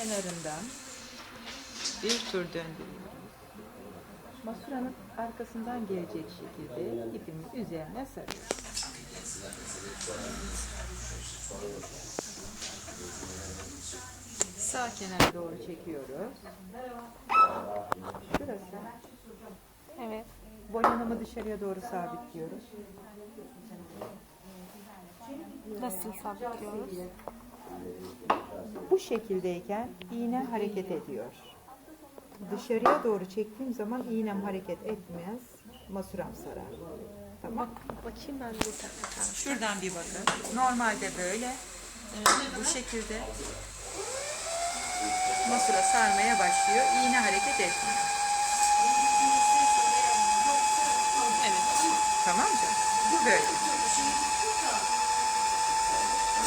kenarından bir tur döndürüyoruz. Masuranın arkasından gelecek şekilde ipimi üzerine sarıyorum. Sağ kenara doğru çekiyoruz. Şurası. Evet. Boyanımı dışarıya doğru sabitliyoruz. Nasıl sabitliyoruz? Bu şekildeyken iğne hareket ediyor. Dışarıya doğru çektiğim zaman iğnem hareket etmez. Masuram sarar. Tamam. Bakayım ben burada. Şuradan bir bakın. Normalde böyle. Bu şekilde. Masura sarmaya başlıyor. İğne hareket etmiyor. Evet. Tamam mı? Bu böyle.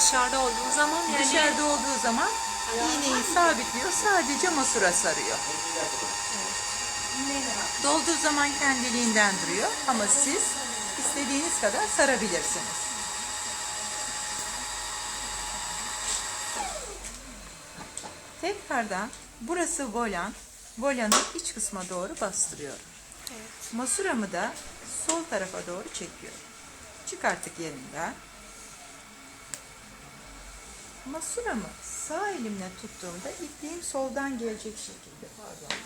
Dışarıda olduğu zaman yani Dışarıda olduğu zaman iğneyi sabitliyor. Sadece masura sarıyor. Dolduğu zaman kendiliğinden duruyor. Ama siz istediğiniz kadar sarabilirsiniz. Tekrardan burası volan. Volanın iç kısma doğru bastırıyorum. Masuramı da sol tarafa doğru çekiyorum. Çıkarttık yerinden. Masuramı sağ elimle tuttuğumda ipliğim soldan gelecek şekilde. Pardon.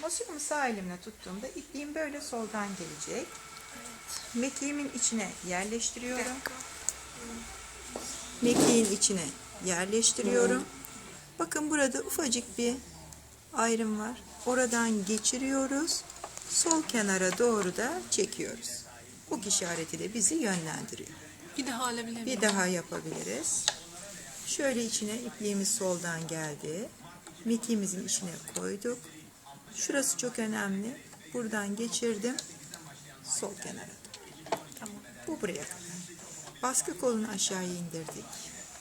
Masuramı sağ elimle tuttuğumda ipliğim böyle soldan gelecek. Mekiğimin içine yerleştiriyorum. Mekiğin içine yerleştiriyorum. Bakın burada ufacık bir ayrım var. Oradan geçiriyoruz. Sol kenara doğru da çekiyoruz. Bu işareti de bizi yönlendiriyor. bir daha alabilir? Bir daha yapabiliriz. Şöyle içine ipliğimiz soldan geldi. Mekiğimizin içine koyduk. Şurası çok önemli. Buradan geçirdim. Sol kenara. Tamam. Bu buraya kadar. Baskı kolunu aşağıya indirdik.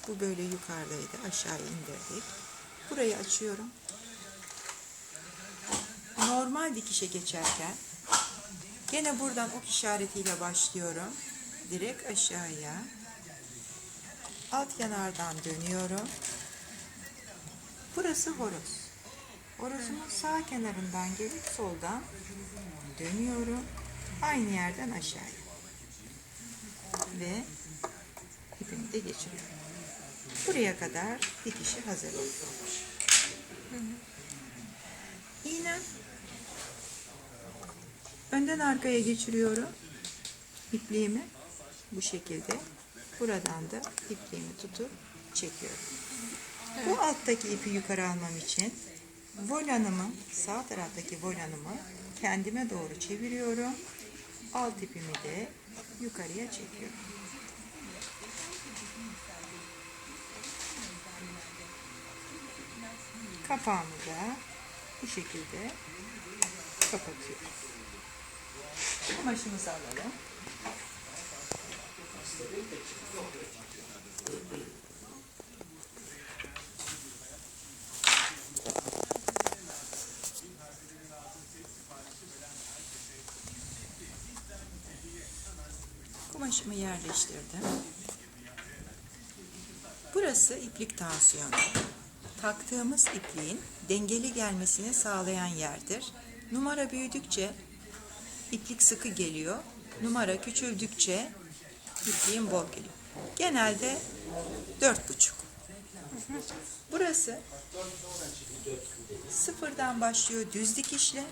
Bu böyle yukarıdaydı. Aşağıya indirdik. Burayı açıyorum. Normal dikişe geçerken gene buradan ok işaretiyle başlıyorum. Direkt aşağıya. Alt kenardan dönüyorum. Burası horoz. Horozumun sağ kenarından gelip soldan dönüyorum. Aynı yerden aşağıya ve ipimi de geçiriyorum. Buraya kadar dikişi hazır oldu. İğnem önden arkaya geçiriyorum. İpliğimi bu şekilde buradan da ipliğimi tutup çekiyorum. Bu alttaki ipi yukarı almam için volanımı sağ taraftaki volanımı kendime doğru çeviriyorum. Alt ipimi de yukarıya çekiyorum. Kapağımı da bu şekilde kapatıyorum. Kumaşımızı alalım. Kumaşımı yerleştirdim. Burası iplik tansiyonu. Taktığımız ipliğin dengeli gelmesini sağlayan yerdir. Numara büyüdükçe iplik sıkı geliyor. Numara küçüldükçe ipliğin bol geliyor. Genelde dört buçuk. Burası sıfırdan başlıyor düz dikişle.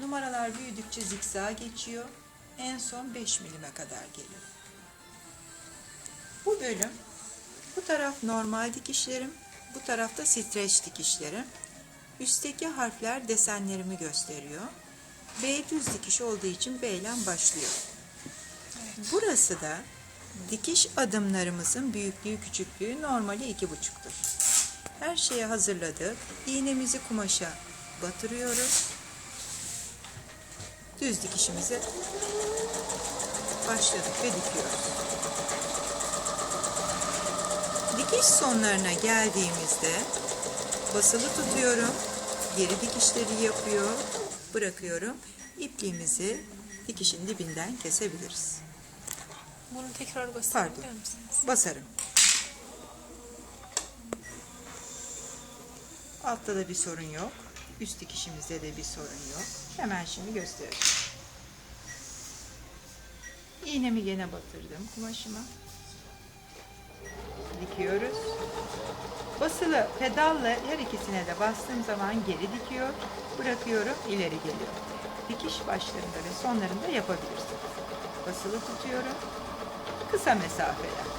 Numaralar büyüdükçe zikzak geçiyor. En son 5 milime kadar geliyor. Bu bölüm bu taraf normal dikişlerim, bu tarafta streç dikişlerim. Üstteki harfler desenlerimi gösteriyor. B düz dikiş olduğu için B ile başlıyor. Burası da dikiş adımlarımızın büyüklüğü küçüklüğü normali iki buçuktur. Her şeyi hazırladık. İğnemizi kumaşa batırıyoruz. Düz dikişimize başladık ve dikiyoruz. Dikiş sonlarına geldiğimizde basılı tutuyorum. Geri dikişleri yapıyor. Bırakıyorum. İpliğimizi dikişin dibinden kesebiliriz. Bunu tekrar gösterebilir misiniz? Basarım. Altta da bir sorun yok. Üst dikişimizde de bir sorun yok. Hemen şimdi göstereyim. İğnemi gene batırdım kumaşıma. Dikiyoruz. Basılı pedalla her ikisine de bastığım zaman geri dikiyor. Bırakıyorum ileri geliyor. Dikiş başlarında ve sonlarında yapabilirsiniz. Basılı tutuyorum. Kısa mesafeler.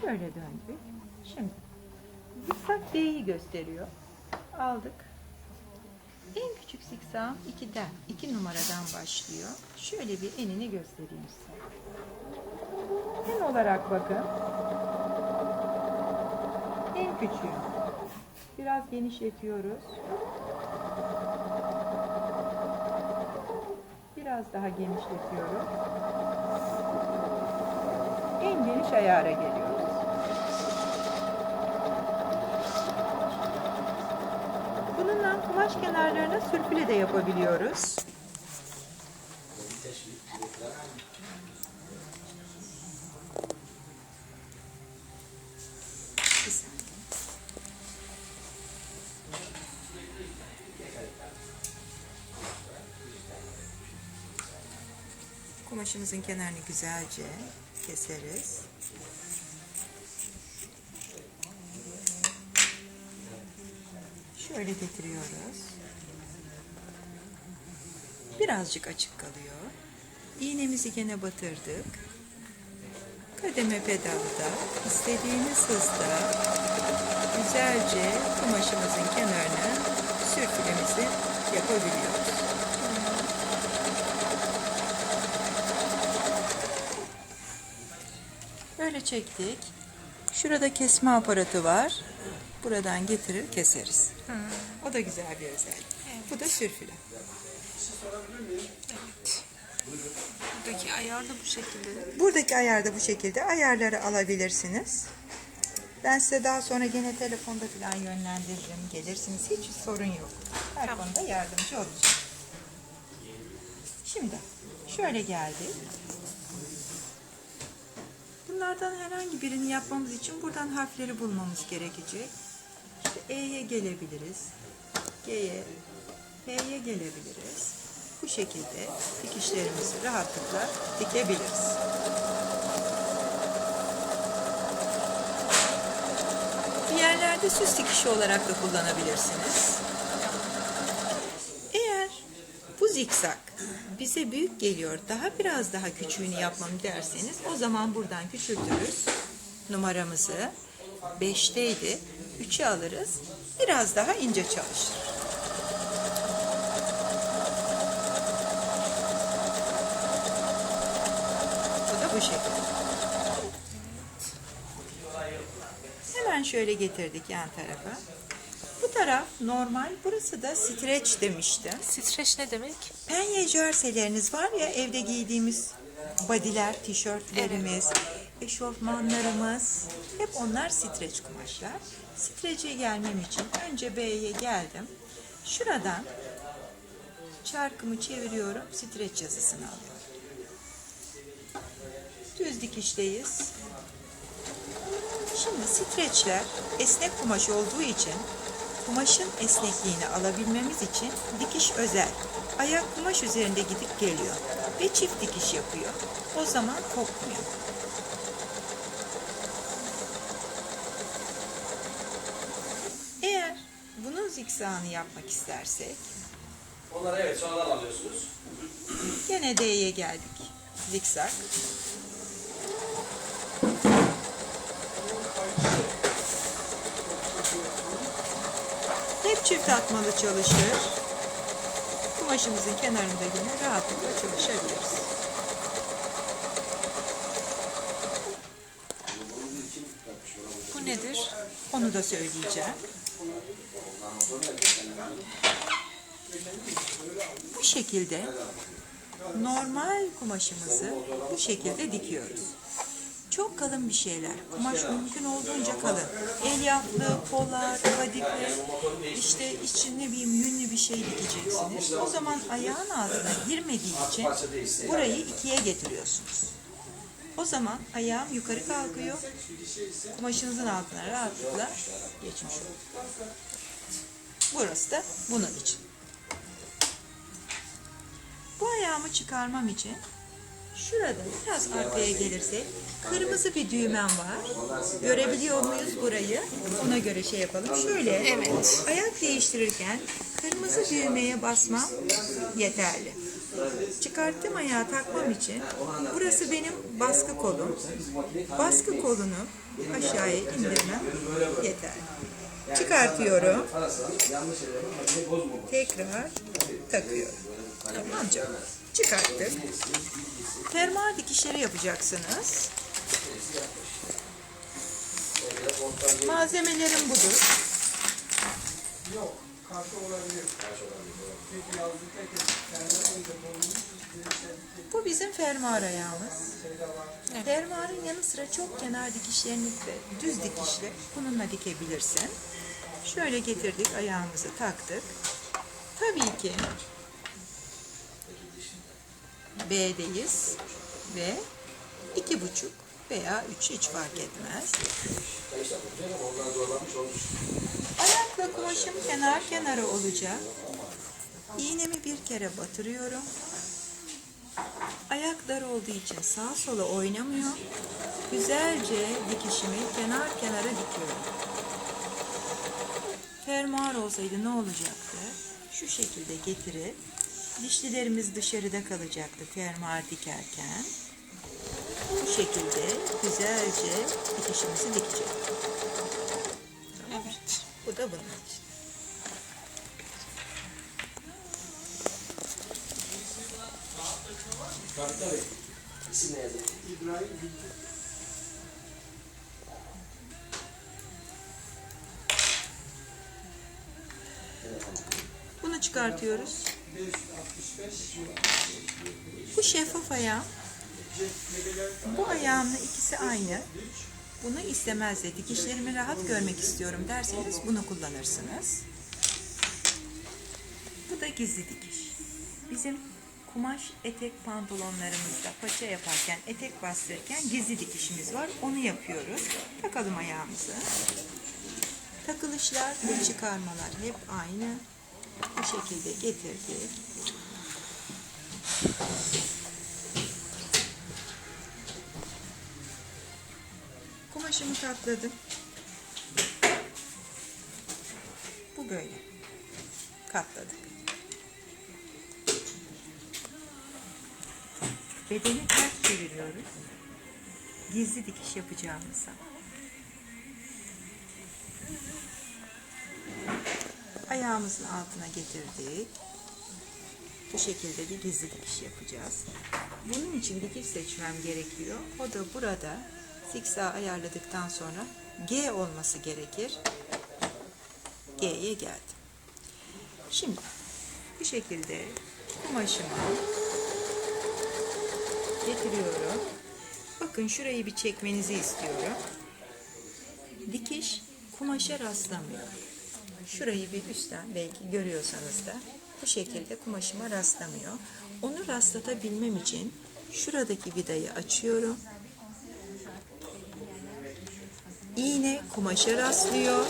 Şöyle döndük. Şimdi zikzak D'yi gösteriyor. Aldık. En küçük zikzağım 2'den, 2 numaradan başlıyor. Şöyle bir enini göstereyim size. En olarak bakın. En küçüğü. Biraz genişletiyoruz. Biraz daha genişletiyoruz. En geniş ayara geliyoruz. Kumaş kenarlarına sürfüle de yapabiliyoruz. Kumaşımızın kenarını güzelce keseriz. Şöyle getiriyoruz. Birazcık açık kalıyor. İğnemizi gene batırdık. Kademe pedalda istediğimiz hızda güzelce kumaşımızın kenarına sürtülemizi yapabiliyoruz. Böyle çektik. Şurada kesme aparatı var. Buradan getirir keseriz. O da güzel bir özellik. Bu da sürfüle. Evet. Buradaki ayar da bu şekilde. Buradaki ayarda bu şekilde ayarları alabilirsiniz. Ben size daha sonra gene telefonda falan yönlendiririm. Gelirsiniz hiç sorun yok. Her Tamam. konuda yardımcı olacağım. Şimdi şöyle geldik. Bunlardan herhangi birini yapmamız için buradan harfleri bulmamız gerekecek. İşte E'ye gelebiliriz. G'ye, H'ye gelebiliriz. Bu şekilde dikişlerimizi rahatlıkla dikebiliriz. Bir yerlerde süs dikişi olarak da kullanabilirsiniz. Eğer bu zikzak bize büyük geliyor, daha biraz daha küçüğünü yapmamı derseniz o zaman buradan küçültürüz numaramızı. 5'teydi, 3'e alırız, biraz daha ince çalışır. Bu da bu şekilde. Hemen şöyle getirdik yan tarafa. Bu taraf normal, burası da streç demiştim. Streç ne demek? Penye jerseleriniz var ya evde giydiğimiz bodyler, tişörtlerimiz, eşofmanlarımız hep onlar streç kumaşlar. Streçe gelmem için önce B'ye geldim. Şuradan çarkımı çeviriyorum, streç yazısını alıyorum. Düz dikişteyiz. Şimdi streçler esnek kumaş olduğu için kumaşın esnekliğini alabilmemiz için dikiş özel. Ayak kumaş üzerinde gidip geliyor ve çift dikiş yapıyor. O zaman kopmuyor. Eğer bunun zikzağını yapmak istersek Onları evet sonradan alıyorsunuz. Gene D'ye geldik. Zikzak. Çift atmalı çalışır. Kumaşımızın kenarında yine rahatlıkla çalışabiliriz. Bu nedir? Onu da söyleyeceğim. Bu şekilde normal kumaşımızı bu şekilde dikiyoruz. Kalın bir şeyler. Kumaş mümkün olduğunca kalın. Elyaflı, polar, kadifli, işte içine bir yünlü bir şey dikeceksiniz. O zaman ayağın altına girmediği için burayı ikiye getiriyorsunuz. O zaman ayağım yukarı kalkıyor. Kumaşınızın altına rahatlıkla geçmiş olur. Burası da bunun için. Bu ayağımı çıkarmam için şurada biraz arkaya gelirsek kırmızı bir düğmem var. Görebiliyor muyuz burayı? Ona göre şey yapalım. Şöyle Evet. ayak değiştirirken kırmızı düğmeye basmam yeterli. Çıkarttığım ayağı takmam için burası benim baskı kolum. Baskı kolunu aşağıya indirmem yeterli. Çıkartıyorum. Tekrar takıyorum. Tamam canım. Çıkarttık. Fermuar dikişleri yapacaksınız. Malzemelerim budur. Yok, karşı olabilir. Bu bizim fermuar ayağımız. Fermuarın yanı sıra çok kenar dikişlerini de düz dikişle bununla dikebilirsin. Şöyle getirdik ayağımızı taktık. Tabii ki B'deyiz ve iki buçuk veya üç hiç fark etmez. Ayakla kumaşım kenar kenara olacak. İğnemi bir kere batırıyorum. Ayak dar olduğu için sağa sola oynamıyor. Güzelce dikişimi kenar kenara dikiyorum. Fermuar olsaydı ne olacaktı? Şu şekilde getirip dişlilerimiz dışarıda kalacaktı fermuar dikerken. Bu şekilde güzelce dikişimizi dikeceğiz. Evet. Bu da bunun için. Tabii tabii. İsim ne yazıyor? İbrahim Gültü. Bunu çıkartıyoruz. 565 Bu şeffaf ayağım. Bu ayağımla ikisi aynı. Bunu istemez de dikişlerimi rahat görmek istiyorum derseniz bunu kullanırsınız. Bu da gizli dikiş. Bizim kumaş etek pantolonlarımızda paça yaparken, etek bastırırken gizli dikişimiz var. Onu yapıyoruz. Takalım ayağımızı. Takılışlar ve çıkarmalar hep aynı. Bu şekilde getirdik. Kumaşımı katladım. Bu böyle. Katladık. Bedeni ters çeviriyoruz. Gizli dikiş yapacağımız zaman. Ayağımızın altına getirdik. Bu şekilde bir gizli dikiş yapacağız. Bunun için dikiş seçmem gerekiyor. O da burada zikzak ayarladıktan sonra G olması gerekir. G'ye geldim. Şimdi bu şekilde kumaşımı getiriyorum. Bakın şurayı bir çekmenizi istiyorum. Dikiş kumaşa rastlamıyor. Şurayı bir üstten belki görüyorsanız da bu şekilde kumaşıma rastlamıyor. Onu rastlatabilmem için şuradaki vidayı açıyorum. İğne kumaşa rastlıyor.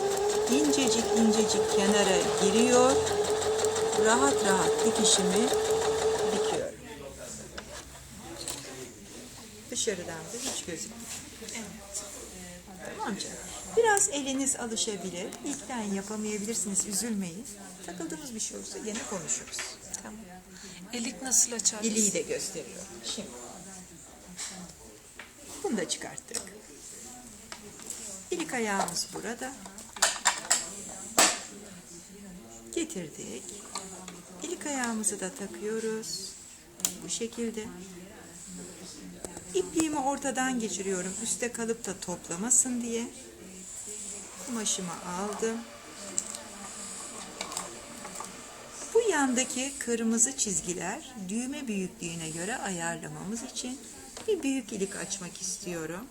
İncecik incecik kenara giriyor. Rahat rahat dikişimi dikiyorum. Dışarıdan da hiç gözükmüyor. Evet. Tamam canım. Biraz eliniz alışabilir. İlkten yapamayabilirsiniz. Üzülmeyin. Takıldığımız bir şey olursa yine konuşuruz. Tamam. Elik nasıl açarız? İliği de gösteriyor. Şimdi. Bunu da çıkarttık. İlik ayağımız burada. Getirdik. İlik ayağımızı da takıyoruz. Bu şekilde. İpliğimi ortadan geçiriyorum. Üste kalıp da toplamasın diye. Kumaşımı aldım. Bu yandaki kırmızı çizgiler düğme büyüklüğüne göre ayarlamamız için bir büyük ilik açmak istiyorum.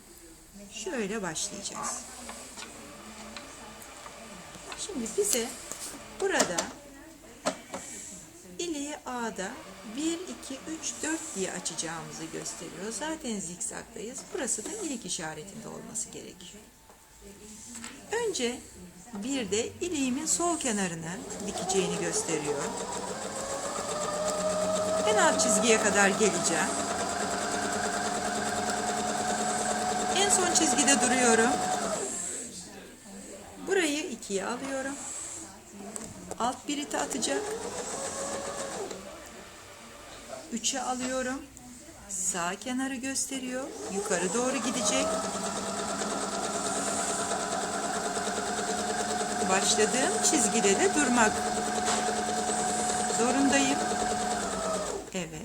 Şöyle başlayacağız. Şimdi bize burada iliği A'da 1, 2, 3, 4 diye açacağımızı gösteriyor. Zaten zikzaktayız. Burası da ilik işaretinde olması gerekiyor. Önce bir de iliğimin sol kenarını dikeceğini gösteriyor. En alt çizgiye kadar geleceğim. En son çizgide duruyorum. Burayı ikiye alıyorum. Alt biriti atacak. Üçe alıyorum. Sağ kenarı gösteriyor. Yukarı doğru gidecek. Başladığım çizgide de durmak zorundayım. Evet.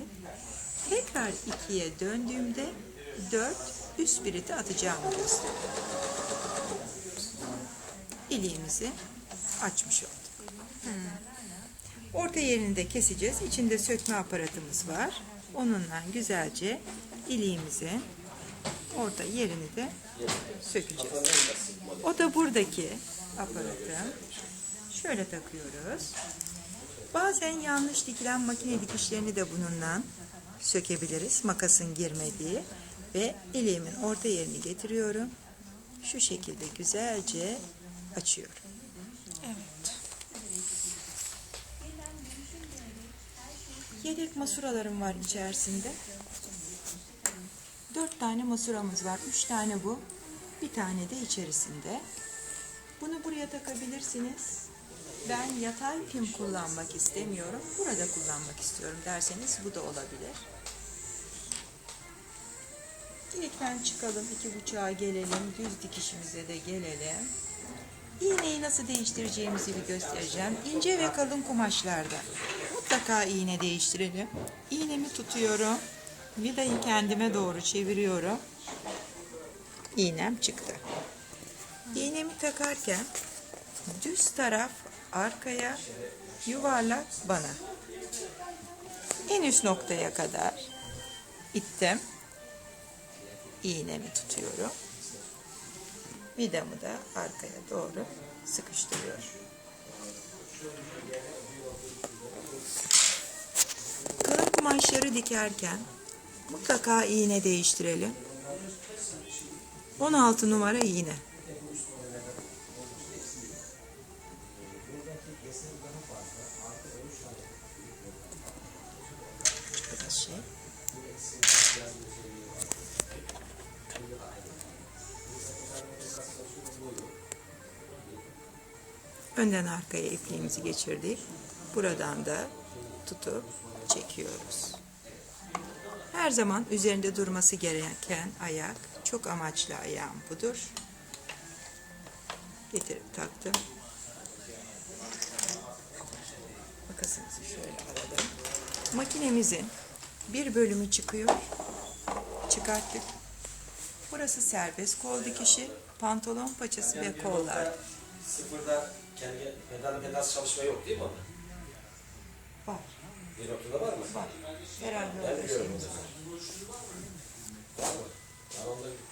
Tekrar ikiye döndüğümde dört üst biriti atacağımı gösteriyor. İliğimizi açmış olduk. Orta yerini de keseceğiz. İçinde sökme aparatımız var. Onunla güzelce iliğimizin orta yerini de sökeceğiz. O da buradaki aparatı. Şöyle takıyoruz. Bazen yanlış dikilen makine dikişlerini de bununla sökebiliriz. Makasın girmediği ve iliğimin orta yerini getiriyorum. Şu şekilde güzelce açıyorum. Evet. Yedek masuralarım var içerisinde. Dört tane masuramız var. Üç tane bu. Bir tane de içerisinde. Bunu buraya takabilirsiniz. Ben yatay pim kullanmak istemiyorum. Burada kullanmak istiyorum derseniz bu da olabilir. İlikten çıkalım. iki buçuğa gelelim. Düz dikişimize de gelelim. İğneyi nasıl değiştireceğimizi bir göstereceğim. İnce ve kalın kumaşlarda mutlaka iğne değiştirelim. İğnemi tutuyorum. Vidayı kendime doğru çeviriyorum. İğnem çıktı. İğnemi takarken düz taraf arkaya, yuvarlak bana. En üst noktaya kadar ittim. İğnemi tutuyorum. Vidamı da arkaya doğru sıkıştırıyorum. Kalın kumaşları dikerken mutlaka iğne değiştirelim. 16 numara iğne. Önden arkaya ipliğimizi geçirdik. Buradan da tutup çekiyoruz. Her zaman üzerinde durması gereken ayak, çok amaçlı ayağım budur. Getirip taktım. Makasımızı şöyle alalım. Makinemizin bir bölümü çıkıyor. Çıkarttık. Burası serbest kol dikişi, pantolon paçası ve kollar. Sıfırda kendi pedal pedal çalışma yok değil mi onda? Var. Bir noktada var mı? Var. Herhalde Ben biliyorum o zaman. Var mı? Ben onda